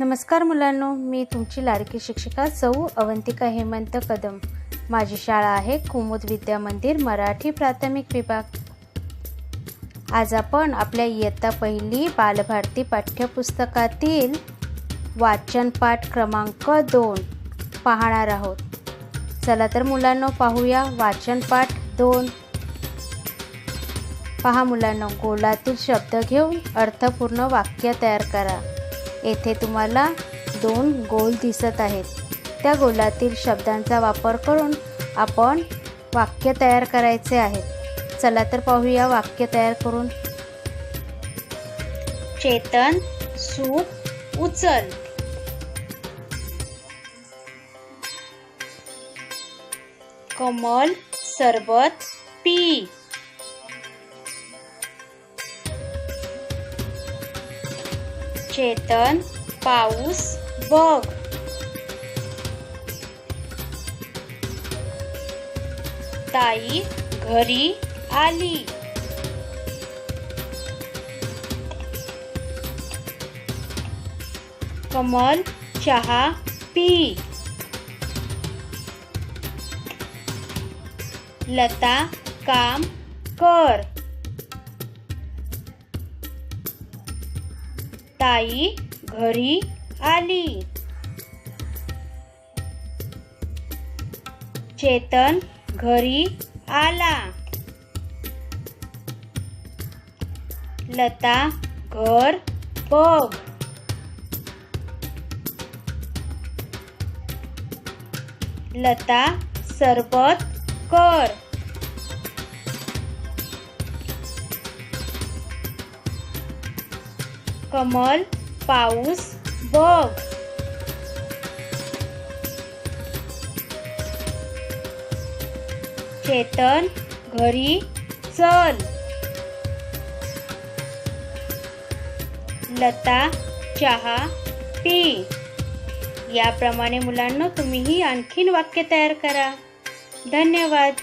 नमस्कार मुलांनो मी तुमची लाडकी शिक्षिका सौ अवंतिका हेमंत कदम. माझी शाळा आहे कुमुद विद्या मंदिर मराठी प्राथमिक विभाग. आज आपण आपल्या इयत्ता पहिली बालभारती पाठ्यपुस्तकातील वाचन पाठ क्रमांक दोन पाहणार आहोत. चला तर मुलांनो पाहूया वाचन पाठ दोन. पहा मुलांनो गोलातील शब्द घेऊन अर्थपूर्ण वाक्य तयार करा. येथे तुम्हाला दोन गोल दिसत आहेत. त्या गोलातील शब्दांचा वापर करून आपण वाक्य तयार करायचे आहेत चला तर पाहूया वाक्य तयार करून. चेतन सूप उचल. कमल सरबत पी. चेतन पाऊस बघ. ताई घरी आली. कमल चहा पी. लता काम कर. ताई घरी आली. चेतन घरी आला. लता घर बघ. लता सरबत कर. कमल पाऊस बघ. चेतन घरी चल. लता चहा पी. याप्रमाणे मुलांना तुम्हीही आणखीन वाक्य तयार करा. धन्यवाद.